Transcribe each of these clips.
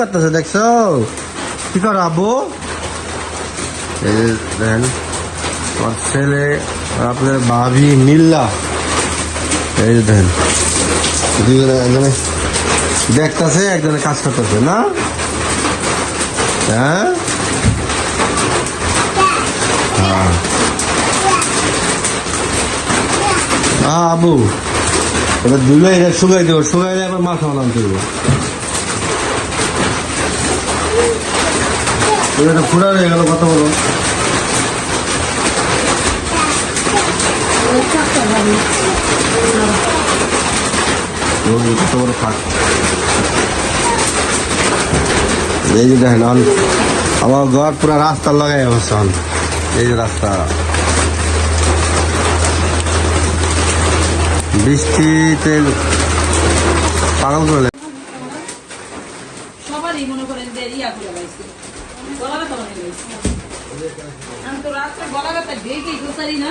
করতেছে, দেখছ? কি করো, আব্বু? দেখেন ছেলে আর আপনাদের ভাবি মিল্লা এই যে দেখেন দুজনে একজনে দেখতেছে, একজনে কাজ করতেছে, না? হ্যাঁ? হ্যাঁ আবু এবার দুলে এটা শুকাই দেবো শুকাইলে আবার মাছ বানান দেবো এটা পুরা হয়ে গেল কত বলো। কত বড় ফাঁক। এই যে দেখেন আমার ঘর পুরা রাস্তা লাগাই অবশ্য এই যে রাস্তা। বৃষ্টিতে পাগল করে সবারই মনে করেন করে গলা ব্যথা আমি তো রাত্রে গলা ব্যথা ডেকেই গোসারি না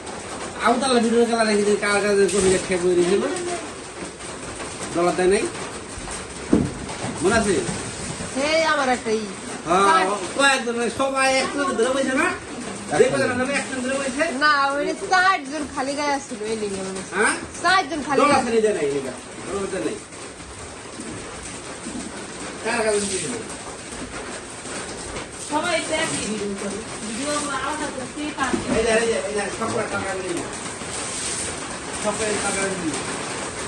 আউতালা ভিডিও খেলা দেখি কার কাছে কবিতা খেয়ে বই দিয়েছিল দলাতে নাই? মনে আছে? এই আমার একটা ই। হ্যাঁ কয়েকজন সবাই একসঙ্গে ধরে বইছে না? খালি গায়ে আসছিল এই লিগে খালি গায়ে। নাই এলাকা দলাতে নাই কার কাছে দিয়েছিল সবাই ত্যাগ দিয়ে দিতে হবে ভিডিও আলাদা করতে পারছে এই যে এই যে এই যে সবটা টাকা নিয়ে সবটা টাকা নিয়ে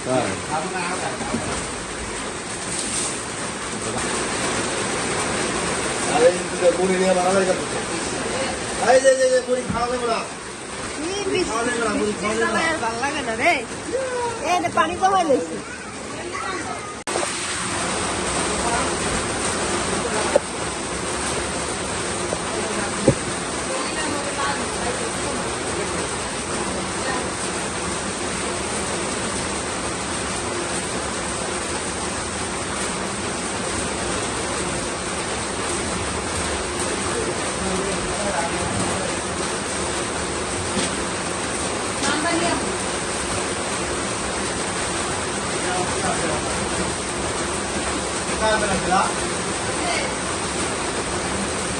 হ্যাঁ। আপনার আলাদা। এই যে যে যে খাওয়া যাবে না। কি বৃষ্টি বৃষ্টির সময় আর ভালো লাগে না রে। এই পানি কমাই লইছি। 看不了去了。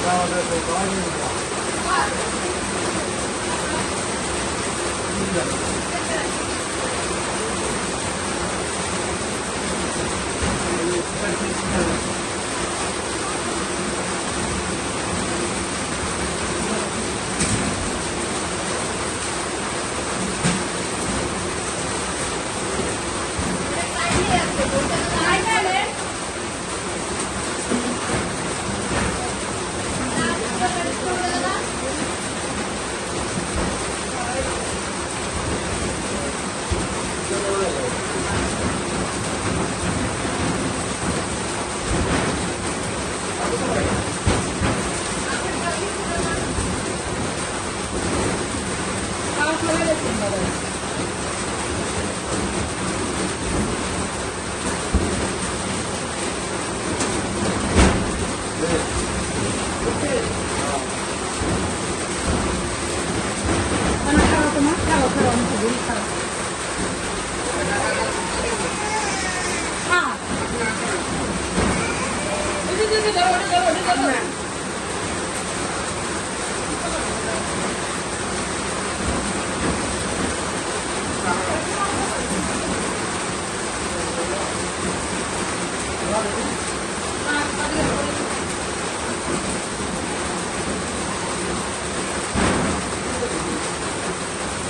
然后这是多少斤的？一斤。再去。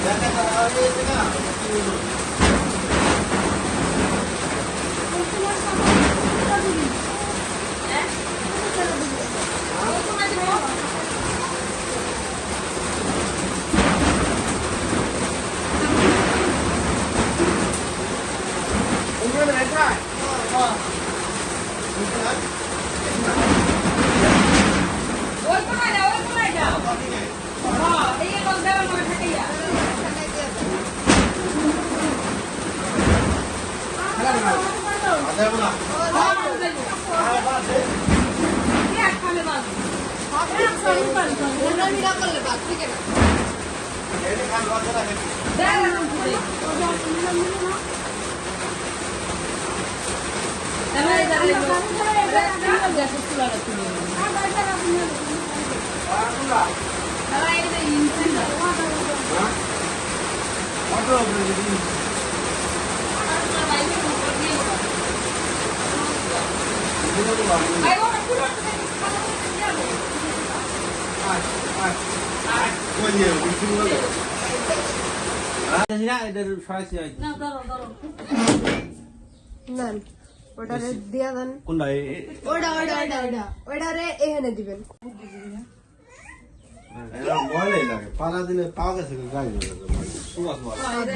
Jangan kalau ini tengah. কি আর খাবে বাবু? দেয় না তুমি। এবার এই দাঁড়িয়ে লোক। এবার গ্যাসের চুলাটা তুলে নিন। তারা এই যে ইঞ্জিন দাও। ভাই, ওটা খুলো, তুমি খালো, যাব। না, ধরো, ধরো। না ওটারে দিয়া দেন কোনটা ওটা ওটা ওটা ওটা ওটারে এখানে দিবেন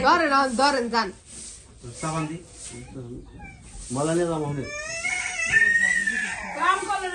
ধরেন ধরেন যান সাবান দি ময়লা নিয়ে যাব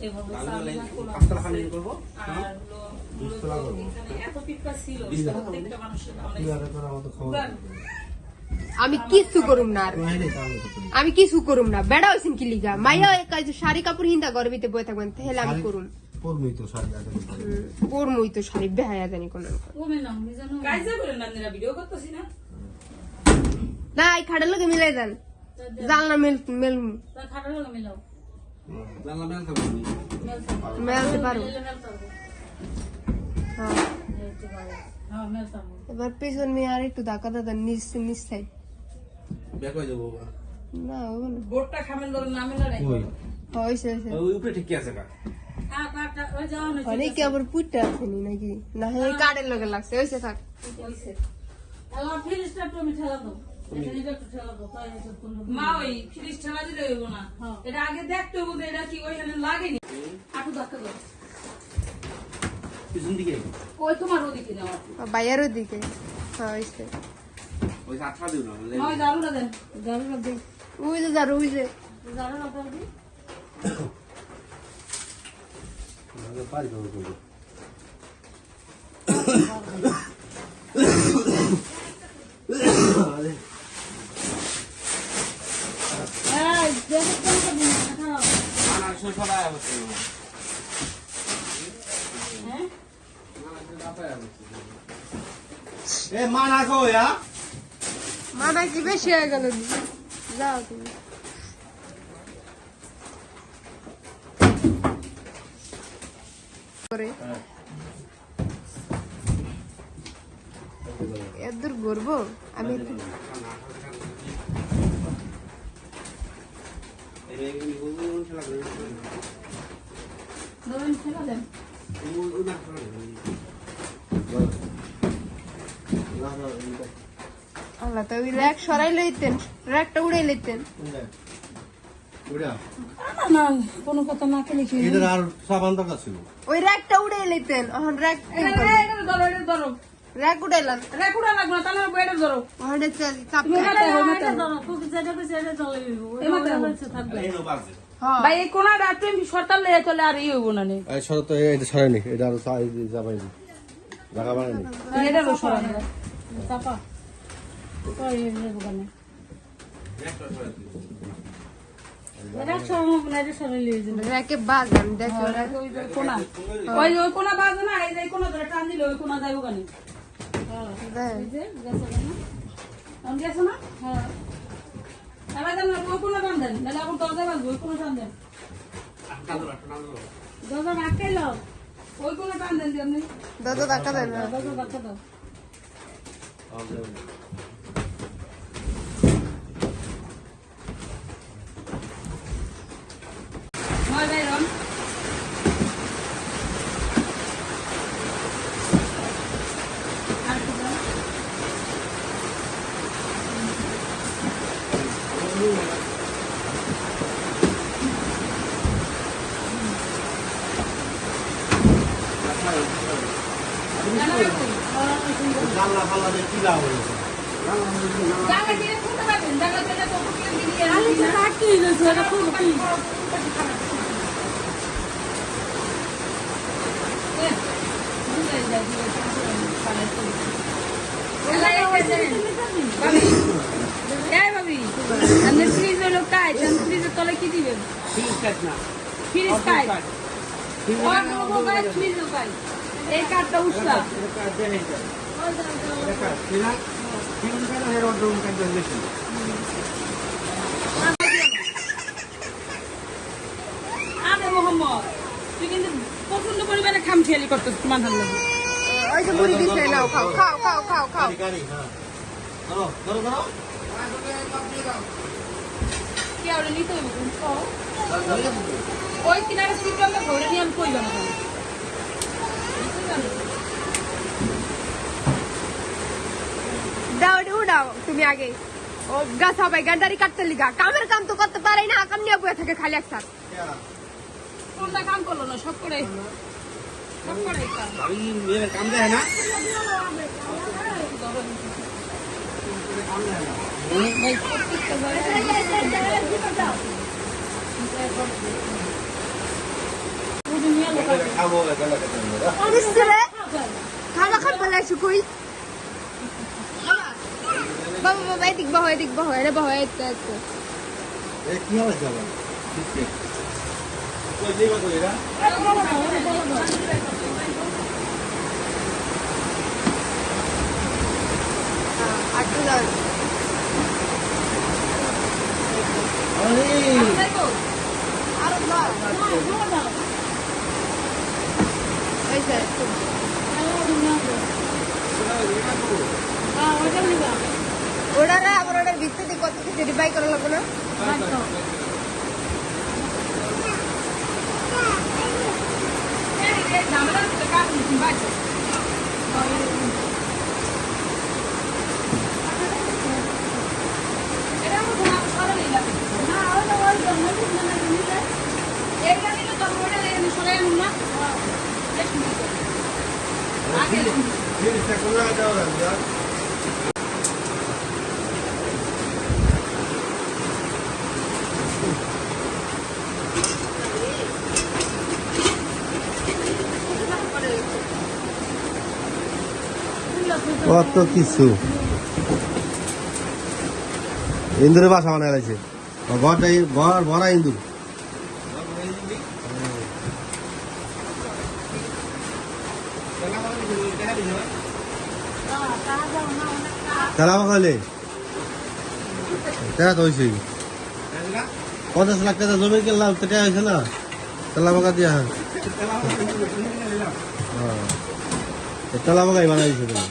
এভাবে পাঁচটা খালি আর হলো- এত পিঁপড়া ছিল প্রত্যেকটা মানুষের আমি কিছু করুম না আর। আমি কিছু করুম না। বেড়া হয়েছেন কি লিগা? মাইয়া শাড়ি কাপড় হিন্দা গরবিতে বয়ে থাকবেন তাহলে আমি করুম। পড়বই তো শাড়ি তো শাড়ি বেহায়া জানি? কোন না না। না এই খাটের লোকে মিলাই দেন। জানলা মেল মেল তার খাটার লোক মিলাও। মেলতে পারো মেলতে পারব হ্যাঁ মেলতে পারব হ্যাঁ মেলতে পারব এবার পেছন নিয়ে আর একটু ধাক্কা দাদা নিচ নিচ সাইড না হবে না বোর্ডটা খামেন ধরে নামে লড়াই হয়েছে হয়েছে উপরে ঠিক আছে কা হ্যাঁ কাটা ওই যাও না অনেকে আবার পুটটা আসেনি নাকি না হয় কাঠের লোকে লাগছে হয়েছে থাক আমার ফ্রিজটা তুমি ঠেলা দাও মা ওই ফ্রিজ ঠেলা দিলে হইব না। এটা আগে দেখতে হইব এটা কি ওইখানে লাগেনি। আটু ধাক্কা দাও পিছন দিকে। ওই তোমার ওদিকে যাও বাইরের দিকে হ্যাঁ ওই আঠা দিও না ওই দারুটা দেন। জানো দিক ওই যে যার ওই যে। দারুটা দাও দি পারি তো করব এই দেখো কোন কোন খাও হ্যাঁ এ মা না কো ইয়া মানা কি বেশি হয়ে গেল যাও তুমি করে এত দূর ঘুরবো আমি একটু- ধরুন ঠেলা দেন আল্লাহ তো ওই র্যাক সরাই লইতেন র্যাকটা উড়াই লইতেন। না কোনো কথা না খেলে কি আর সাবান দরকার ছিল। ওই র্যাকটা উড়াই লইতেন এখন র্যাক ধরো র্যাক উড়াইলাম। তাহলে ধরো। ওখানে চাপ হ্যাঁ ভাই এই কোনাটা তুমি সরতাল লে চলে আর ই হইব না নে। এই এটা আর যাবাই নি জায়গা এটা সরাই র্যাকে বাজ আমি দেখি ওই কোনা ওই ওই কোনা বাজে না এই কোনা ধরে টান দিলে ওই কোনা যাইব কানে গেছে না হ্যাঁ এবার দেন ওই কোনা টান দেন নাহলে এখন দরজা বাজবে ওই কোনা টান দেন দরজা আটকাই লাও ওইগুলো টান দেন আপনি দাও নয় ভাই রন আর কি দাও? জানা রাখুন। জানলা ফাল্লা দিয়ে কি লাভ হয়েছে জানলা দিয়ে খুলতে পারবেন। জানলা দিয়ে তো খুলতে দিয়ে আসবি না। এই ভাবি, আপনার ফ্রিজ হলো কাজ, আপনার ফ্রিজের তলায় কি দিবেন? ফ্রিজ কাট না ফ্রিজ কাজ। ফ্রিজ ওর লোগো কাজ, ফ্রিজও কাজ। এই কাঠটা উঠলা আরে মোহাম্মদ তুই কিন্তু প্রচণ্ড পরিমাণে খামখেয়ালি করতেছ তোমার ভালো লাগে ওই যে মুড়ি দিছে নাও খাও খাও খাও খাও খাও ধরো ধরো ধরো কি আর নিতে তুমি ওই কিনারে সিট আমরা ঘরে নিয়ে আমি কইলাম দাও ও দাও তুমি আগে। ও গা সবাই গান্ডারি কাটতে লিগা। কামের কাম তো করতে পারে না কাম নিয়ে বয়ে থাকে খালি একসাথ কোনটা কাম করল না সব করে। সব করে কাম। আমি মেয়ের কাম দেয় না ভাই প্রত্যেকটা ঘরে বুঝে নিয়ে খাওয়া খান বলে শুকুই বাবা বাবা এদিক বাহ এদিক বাহ এরে বাহ এ কি কই দিবা কই দাও আরে দেখো, আরও দাও এই যে হ্যাঁ, ওইটা নিবা। ওটারে আবার ওটার ভিত্তিতে কত কিছু রিবাই করা লাগবে না? এই, এই, ঝামেলার ভিতরে কাজ নিচ্ছি, বাজে। এটা আমার কোনো সরলই লাগে। এইটা নিলে তখন ওটা এখানে সরাই আনুন না। বেশ সুন্দর। আগে জিনিসটা কোন জায়গায় যাওয়া লাগবে কত কিছু। ইন্দুরের বাসা বানায় গেছে ঘরটা ঘর ভরা ইন্দুর। পঞ্চাশ লাখ টাকা জমি কিনলাম, তো হয়েছে না? তেলা বাগা দিয়া। হ্যাঁ। তেলা বাগাই বানাইছে। তুমি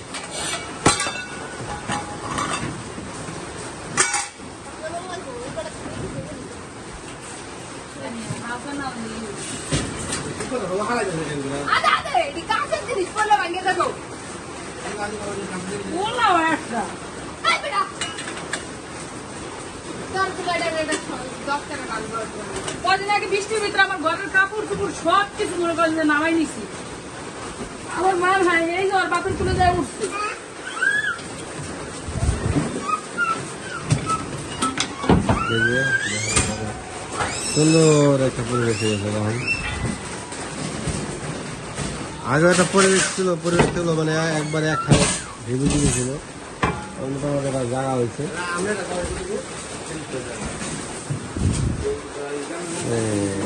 আদা আদা এডি কাছে জিনিস পড়লে ভাঙে দেবো বললাম একটা। এই বেটা তোর তো গাড়ি এটা দশ টাকা কাল করব কদিন আগে বৃষ্টির ভিতরে আমার ঘরের কাপড় চুপড় সব কিছু মনে করেন যে নামাই নিছি আমার মা ভাই এই যে ওর বাপের তুলে যায় উঠছে সুন্দর একটা পরিবেশ হয়ে গেছে তখন আগে একটা পরিবেশ ছিল পরিবেশ ছিল মানে একবারে এক খাওয়া ভেবে দিয়েছিল। মোটামুটি একটা জায়গা হয়েছে। এই।